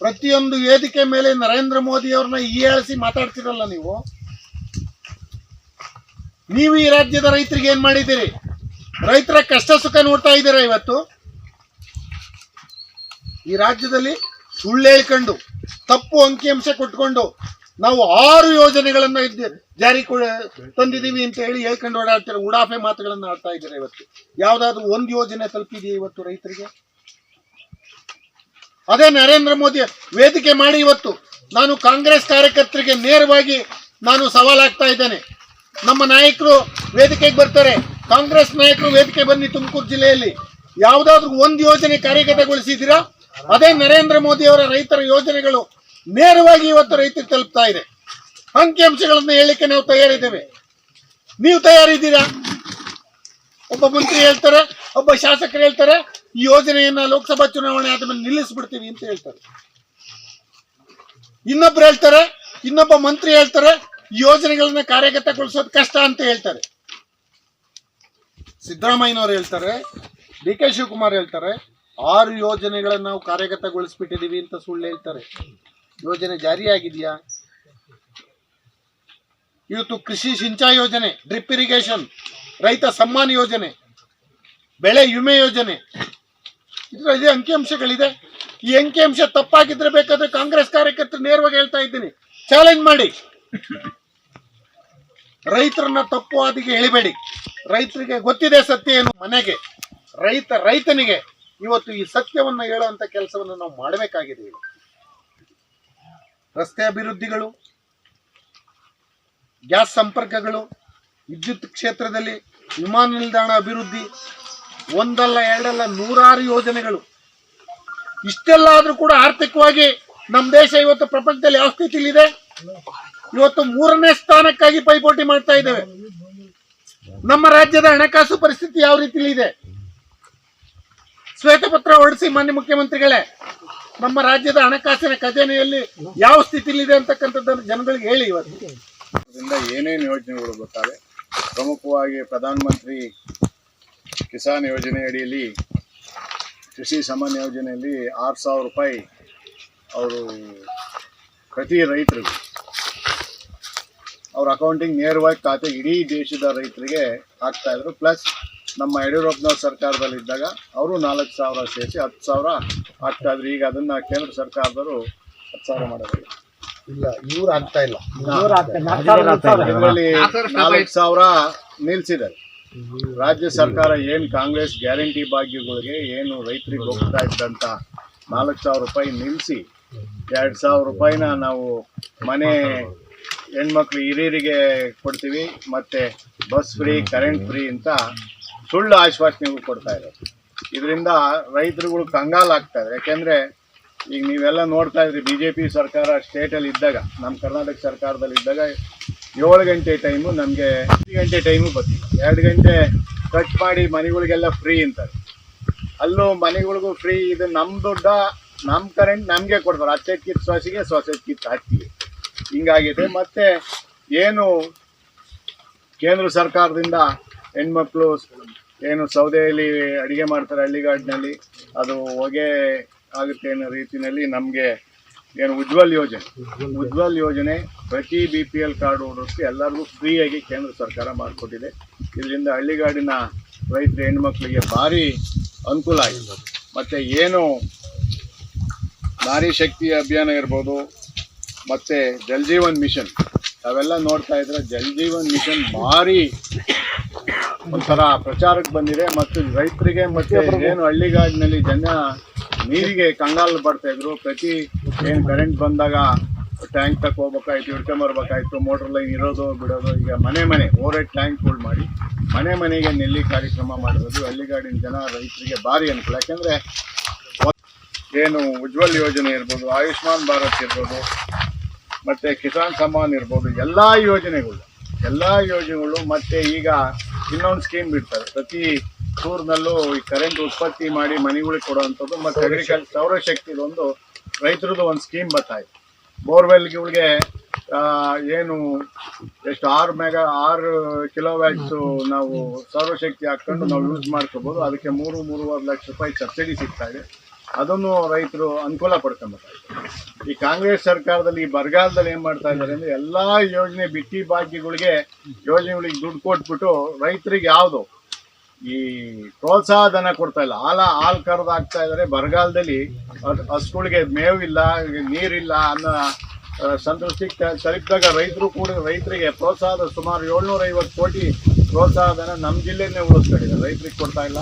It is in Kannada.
ಪ್ರತಿಯೊಂದು ವೇದಿಕೆ ಮೇಲೆ ನರೇಂದ್ರ ಮೋದಿ ಅವ್ರನ್ನ ಈಯಾಳಿಸಿ ಮಾತಾಡ್ತಿರಲ್ಲ ನೀವು? ನೀವು ಈ ರಾಜ್ಯದ ರೈತರಿಗೆ ಏನ್ ಮಾಡಿದ್ದೀರಿ? ರೈತರ ಕಷ್ಟ ಸುಖ ನೋಡ್ತಾ ಇದ್ದೀರಾ ಇವತ್ತು? ಈ ರಾಜ್ಯದಲ್ಲಿ ಸುಳ್ಳು ಹೇಳ್ಕೊಂಡು, ತಪ್ಪು ಅಂಕಿಅಂಶ ಕೊಟ್ಕೊಂಡು ನಾವು ಆರು ಯೋಜನೆಗಳನ್ನ ಜಾರಿ ತಂದಿದ್ದೀವಿ ಅಂತ ಹೇಳಿ ಹೇಳ್ಕೊಂಡು ಓಡಾಡ್ತಾರೆ ಉಡಾಫೆ ಮಾತುಗಳನ್ನ ಆಡ್ತಾ ಇದ್ದಾರೆ ಇವತ್ತು? ಯಾವ್ದಾದ್ರು ಒಂದು ಯೋಜನೆ ತಲುಪಿದೆಯಾ ಇವತ್ತು ರೈತರಿಗೆ? ಅದೇ ನರೇಂದ್ರ ಮೋದಿ ವೇದಿಕೆ ಮಾಡಿ ಇವತ್ತು ನಾನು ಕಾಂಗ್ರೆಸ್ ಕಾರ್ಯಕರ್ತರಿಗೆ ನೇರವಾಗಿ ನಾನು ಸವಾಲಾಗ್ತಾ ಇದ್ದೇನೆ. ನಮ್ಮ ನಾಯಕರು ವೇದಿಕೆಗೆ ಬರ್ತಾರೆ. ಕಾಂಗ್ರೆಸ್ ನಾಯಕರು ವೇದಿಕೆ ಬನ್ನಿ ತುಮಕೂರು ಜಿಲ್ಲೆಯಲ್ಲಿ. ಯಾವುದಾದ್ರೂ ಒಂದು ಯೋಜನೆ ಕಾರ್ಯಗತಗೊಳಿಸಿದ್ದೀರಾ? ಅದೇ ನರೇಂದ್ರ ಮೋದಿ ಅವರ ರೈತರ ಯೋಜನೆಗಳು ನೇರವಾಗಿ ಇವತ್ತು ರೈತರು ತಲುಪ್ತಾ ಇದೆ. ಅಂಕಿಅಂಶಗಳನ್ನು ಹೇಳಲಿಕ್ಕೆ ನಾವು ತಯಾರಿದ್ದೇವೆ. ನೀವು ತಯಾರಿದ್ದೀರಾ? ಒಬ್ಬ ಮಂತ್ರಿ ಹೇಳ್ತಾರೆ, ಒಬ್ಬ ಶಾಸಕರು ಹೇಳ್ತಾರೆ ಈ ಯೋಜನೆಯನ್ನ ಲೋಕಸಭಾ ಚುನಾವಣೆ ಆದ್ಮೇಲೆ ನಿಲ್ಲಿಸ್ಬಿಡ್ತೀವಿ ಅಂತ ಹೇಳ್ತಾರೆ. ಇನ್ನೊಬ್ರು ಹೇಳ್ತಾರೆ, ಇನ್ನೊಬ್ಬ ಮಂತ್ರಿ ಹೇಳ್ತಾರೆ ಯೋಜನೆಗಳನ್ನ ಕಾರ್ಯಗತಗೊಳಿಸೋದು ಕಷ್ಟ ಅಂತ ಹೇಳ್ತಾರೆ. ಸಿದ್ದರಾಮಯ್ಯನವ್ರು ಹೇಳ್ತಾರೆ, ಡಿ ಕೆ ಶಿವಕುಮಾರ್ ಹೇಳ್ತಾರೆ, ಆರು ಯೋಜನೆಗಳನ್ನ ನಾವು ಕಾರ್ಯಗತಗೊಳಿಸ್ಬಿಟ್ಟಿದೀವಿ ಅಂತ ಸುಳ್ಳು ಹೇಳ್ತಾರೆ. ಯೋಜನೆ ಜಾರಿಯಾಗಿದೆಯಾ? ಇವತ್ತು ಕೃಷಿ ಸಿಂಚಾಯಿ ಯೋಜನೆ, ಡ್ರಿಪ್ ಇರಿಗೇಷನ್, ರೈತ ಸಮ್ಮಾನ್ ಯೋಜನೆ, ಬೆಳೆ ವಿಮೆ ಯೋಜನೆ ಇದರಲ್ಲಿ ಅಂಕಿಅಂಶಗಳಿದೆ. ಈ ಅಂಕಿಅಂಶ ತಪ್ಪಾಗಿದ್ರೆ ಬೇಕಾದ್ರೆ ಕಾಂಗ್ರೆಸ್ ಕಾರ್ಯಕರ್ತರು ನೇರವಾಗಿ ಹೇಳ್ತಾ ಇದ್ದೀನಿ. ಚಾಲೆಂಜ್ ಮಾಡಿ. ರೈತರನ್ನ ತಪ್ಪು ಹಾದಿಗೆ ಎಳಿಬೇಡಿ. ರೈತರಿಗೆ ಗೊತ್ತಿದೆ ಸತ್ಯ ಏನು? ಮನೆಗೆ. ರೈತ ರೈತನಿಗೆ ಇವತ್ತು ಈ ಸತ್ಯವನ್ನ ಹೇಳುವಂತ ಕೆಲಸವನ್ನು ನಾವು ಮಾಡಬೇಕಾಗಿದೆ. ರಸ್ತೆ ಅಭಿವೃದ್ಧಿಗಳು, ಗ್ಯಾಸ್ ಸಂಪರ್ಕಗಳು, ವಿದ್ಯುತ್ ಕ್ಷೇತ್ರದಲ್ಲಿ ವಿಮಾನ ನಿಲ್ದಾಣ ಅಭಿವೃದ್ಧಿ ಒಂದಲ್ಲ ಎರಡಲ್ಲ ನೂರಾರು ಯೋಜನೆಗಳು. ಇಷ್ಟೆಲ್ಲ ಆದರೂ ಕೂಡ ಆರ್ಥಿಕವಾಗಿ ನಮ್ಮ ದೇಶ ಇವತ್ತು ಪ್ರಪಂಚದಲ್ಲಿ ಯಾವ ಸ್ಥಿತಿಲಿದೆ ಇವತ್ತು ಮೂರನೇ ಸ್ಥಾನಕ್ಕಾಗಿ ಪೈಪೋಟಿ ಮಾಡ್ತಾ ಇದ್ದೇವೆ. ನಮ್ಮ ರಾಜ್ಯದ ಹಣಕಾಸು ಪರಿಸ್ಥಿತಿ ಯಾವ ರೀತಿಲಿ ಇದೆ ಶ್ವೇತಪತ್ರ ಹೊರಡಿಸಿ ಮಾನ್ಯ ಮುಖ್ಯಮಂತ್ರಿಗಳೇ, ನಮ್ಮ ರಾಜ್ಯದ ಹಣಕಾಸಿನ ಖಜಾನೆಯಲ್ಲಿ ಯಾವ ಸ್ಥಿತಿಲಿದೆ ಅಂತಕ್ಕಂಥದ್ದನ್ನು ಜನಗಳಿಗೆ ಹೇಳಿ ಇವತ್ತು. ಏನೇನು ಯೋಜನೆಗಳು ಗೊತ್ತಾವೆ ಪ್ರಮುಖವಾಗಿ ಪ್ರಧಾನಮಂತ್ರಿ ಕಿಸಾನ್ ಯೋಜನೆ ಅಡಿಯಲ್ಲಿ ಕೃಷಿ ಸಮಾನ್ ಯೋಜನೆಯಲ್ಲಿ ಆರು ಸಾವಿರ ರೂಪಾಯಿ ಅವರು ಪ್ರತಿ ರೈತರಿಗೂ. ಅವ್ರ ಅಕೌಂಟಿಂಗ್ ನೇರವಾಗಿ ಖಾತೆ ಇಡೀ ದೇಶದ ರೈತರಿಗೆ ಹಾಕ್ತಾ ಇದ್ರು. ಪ್ಲಸ್ ನಮ್ಮ ಯಡಿಯೂರಪ್ಪನವ್ರ ಸರ್ಕಾರದಲ್ಲಿದ್ದಾಗ ಅವರು ನಾಲ್ಕು ಸಾವಿರ ಸೇರಿಸಿ ಹತ್ತು ಸಾವಿರ ಹಾಕ್ತಾ ಇದ್ರು. ಈಗ ಅದನ್ನ ಕೇಂದ್ರ ಸರ್ಕಾರದವರು ಹತ್ತು ಸಾವಿರ ಮಾಡಿದ್ರು ಇಲ್ಲ ಇವ್ರು ಆಗ್ತಾ ಇಲ್ಲ. ಇದರಲ್ಲಿ ನಾಲ್ಕು ಸಾವಿರ ನಿಲ್ಸಿದ್ದಾರೆ. ರಾಜ್ಯ ಸರ್ಕಾರ ಏನು ಕಾಂಗ್ರೆಸ್ ಗ್ಯಾರಂಟಿ ಭಾಗ್ಯಗಳಿಗೆ ಏನು ರೈತರಿಗೆ ಹೋಗ್ತಾ ಇದ್ದಂತ ನಾಲ್ಕು ಸಾವಿರ ರೂಪಾಯಿ ನಿಲ್ಲಿಸಿ ಎರಡು ಸಾವಿರ ರೂಪಾಯಿನ ನಾವು ಮನೆ ಹೆಣ್ಮಕ್ಳು ಹಿರಿಯರಿಗೆ ಕೊಡ್ತೀವಿ, ಮತ್ತೆ ಬಸ್ ಫ್ರೀ, ಕರೆಂಟ್ ಫ್ರೀ ಅಂತ ಸುಳ್ಳು ಆಶ್ವಾಸನೆಗಳು ಕೊಡ್ತಾ ಇದ್ದಾರೆ ಇದರಿಂದ ರೈತರುಗಳು ಕಂಗಾಲಾಗ್ತಾ ಇದೆ ಯಾಕೆಂದ್ರೆ ಈಗ ನೀವೆಲ್ಲ ನೋಡ್ತಾ ಇದ್ರಿ ಬಿ ಜೆ ಪಿ ಸರ್ಕಾರ ಸ್ಟೇಟಲ್ಲಿ ಇದ್ದಾಗ ನಮ್ಮ ಕರ್ನಾಟಕ ಸರ್ಕಾರದಲ್ಲಿ ಇದ್ದಾಗ ಏಳು ಗಂಟೆ ಟೈಮು ನಮಗೆ ಐದು ಗಂಟೆ ಟೈಮು ಬರ್ತೀವಿ ಎರಡು ಗಂಟೆ ಕಟ್ ಮಾಡಿ ಮನೆಗಳಿಗೆಲ್ಲ ಫ್ರೀ ಅಂತಾರೆ. ಅಲ್ಲೂ ಮನೆಗಳಿಗೂ ಫ್ರೀ ಇದು ನಮ್ಮ ದುಡ್ಡ ನಮ್ಮ ಕರೆಂಟ್ ನಮಗೆ ಕೊಡ್ತಾರೆ. ಹತ್ತೈದು ಕಿತ್ತು ಸೊಸೆಗೆ ಸೊಸೆ ಕಿತ್ತು ಹತ್ತಿಗೆ ಹಿಂಗಾಗಿದೆ. ಮತ್ತೆ ಏನು ಕೇಂದ್ರ ಸರ್ಕಾರದಿಂದ ಹೆಣ್ಮಕ್ಳು ಏನು ಸೌದೆಯಲ್ಲಿ ಅಡುಗೆ ಮಾಡ್ತಾರೆ ಹಳ್ಳಿಗಾಡಿನಲ್ಲಿ, ಅದು ಹೊಗೆ ಆಗುತ್ತೆ ಅನ್ನೋ ರೀತಿಯಲ್ಲಿ ನಮಗೆ ಏನು ಉಜ್ವಲ್ ಯೋಜನೆ. ಉಜ್ವಲ್ ಯೋಜನೆ ಪ್ರತಿ ಬಿ ಪಿ ಎಲ್ ಕಾರ್ಡ್ ಹೋದಷ್ಟು ಎಲ್ಲರಿಗೂ ಫ್ರೀಯಾಗಿ ಕೇಂದ್ರ ಸರ್ಕಾರ ಮಾಡಿಕೊಟ್ಟಿದೆ. ಇದರಿಂದ ಹಳ್ಳಿಗಾಡಿನ ರೈತರ ಹೆಣ್ಮಕ್ಳಿಗೆ ಭಾರಿ ಅನುಕೂಲ ಆಗಿದೆ. ಮತ್ತು ಏನು ನಾರಿ ಶಕ್ತಿ ಅಭಿಯಾನ ಇರ್ಬೋದು ಮತ್ತು ಜಲ್ ಜೀವನ್ ಮಿಷನ್ ಅವೆಲ್ಲ ನೋಡ್ತಾ ಇದ್ರೆ ಜಲ್ ಜೀವನ್ ಮಿಷನ್ ಭಾರಿ ಒಂಥರ ಪ್ರಚಾರಕ್ಕೆ ಬಂದಿದೆ. ಮತ್ತು ರೈತರಿಗೆ ಮತ್ತೆ ಏನು ಹಳ್ಳಿಗಾಡಿನಲ್ಲಿ ಜನ ನೀರಿಗೆ ಕಂಗಾಲು ಬರ್ತಾಯಿದ್ರು ಪ್ರತಿ ಏನು ಕರೆಂಟ್ ಬಂದಾಗ ಟ್ಯಾಂಕ್ ತಕ್ಕ ಹೋಗ್ಬೇಕಾಯ್ತು ಹಿಡ್ಕೊಂಬರ್ಬೇಕಾಯ್ತು ಮೋಟರ್ ಲೈನ್ ಇರೋದು ಬಿಡೋದು, ಈಗ ಮನೆ ಮನೆ ಓವರ್ ಟ್ಯಾಂಕ್ ಟ್ಯಾಂಕ್ಗಳು ಮಾಡಿ ಮನೆ ಮನೆಗೆ ನೆಲ್ಲಿ ಕಾರ್ಯಕ್ರಮ ಮಾಡಿರೋದು. ಹಳ್ಳಿಗಾಡಿನ ಜನ ರೈತರಿಗೆ ಭಾರಿ ಅನುಕೂಲ. ಯಾಕೆಂದರೆ ಏನು ಉಜ್ವಲ್ ಯೋಜನೆ ಇರ್ಬೋದು, ಆಯುಷ್ಮಾನ್ ಭಾರತ್ ಇರ್ಬೋದು, ಮತ್ತೆ ಕಿಸಾನ್ ಸಮ್ಮಾನ್ ಇರ್ಬೋದು, ಎಲ್ಲ ಯೋಜನೆಗಳು ಎಲ್ಲ ಯೋಜನೆಗಳು ಮತ್ತೆ ಈಗ ಇನ್ನೊಂದು ಸ್ಕೀಮ್ ಬಿಡ್ತಾರೆ ಪ್ರತಿ ಊರಿನಲ್ಲೂ ಈ ಕರೆಂಟ್ ಉತ್ಪತ್ತಿ ಮಾಡಿ ಮನೆಗಳಿಗೆ ಕೊಡುವಂಥದ್ದು ಮತ್ತೆ ಅಗ್ರಿಕಲ್ಚರ್ ಸೌರಶಕ್ತಿದೊಂದು ರೈತರದ್ದು ಒಂದು ಸ್ಕೀಮ್ ಬರ್ತಾ ಇದೆ. ಬೋರ್ವೆಲ್ಗಳಿಗೆ ಏನು ಎಷ್ಟು ಆರು ಮೆಗಾ ಆರು ಕಿಲೋ ವ್ಯಾಟ್ಸು ನಾವು ಸೌರಶಕ್ತಿ ಹಾಕ್ಕೊಂಡು ನಾವು ಯೂಸ್ ಮಾಡ್ಕೋಬೋದು. ಅದಕ್ಕೆ ಮೂರು ಮೂರುವರೆ ಲಕ್ಷ ರೂಪಾಯಿ ಸಬ್ಸಿಡಿ ಸಿಗ್ತಾ ಇದೆ. ಅದನ್ನು ರೈತರು ಅನುಕೂಲ ಪಡ್ಕೊಂಬೇಕಾಗ್ತದೆ ಈ ಕಾಂಗ್ರೆಸ್ ಸರ್ಕಾರದಲ್ಲಿ ಈ ಬರಗಾಲದಲ್ಲಿ ಏನು ಮಾಡ್ತಾ ಇದ್ದಾರೆ ಅಂದರೆ ಎಲ್ಲ ಯೋಜನೆ ಬಿಟ್ಟಿ ಬಾಕಿಗಳಿಗೆ ಯೋಜನೆಗಳಿಗೆ ದುಡ್ಡು ಕೊಟ್ಬಿಟ್ಟು ರೈತರಿಗೆ ಯಾವುದು? ಈ ಪ್ರೋತ್ಸಾಹ ಧನ ಕೊಡ್ತಾ ಇಲ್ಲ. ಹಾಲ, ಹಾಲು ಕರೆದು ಹಾಕ್ತಾ ಇದ್ದಾರೆ ಬರಗಾಲದಲ್ಲಿ ಹಸುಗಳಿಗೆ ಮೇವಿಲ್ಲ ನೀರಿಲ್ಲ ಅನ್ನೋ ಸಂತೃಷ್ಟಿ ತಲುಪಿದಾಗ ರೈತರು ಕೂಡ, ರೈತರಿಗೆ ಪ್ರೋತ್ಸಾಹದ ಸುಮಾರು ಏಳ್ನೂರ ಐವತ್ತು ಕೋಟಿ ಪ್ರೋತ್ಸಾಹ ಧನ ನಮ್ಮ ಜಿಲ್ಲೆನೇ ಉಳಿಸ್ಕೊಂಡಿದ್ದಾರೆ ರೈತರಿಗೆ ಕೊಡ್ತಾ ಇಲ್ಲ.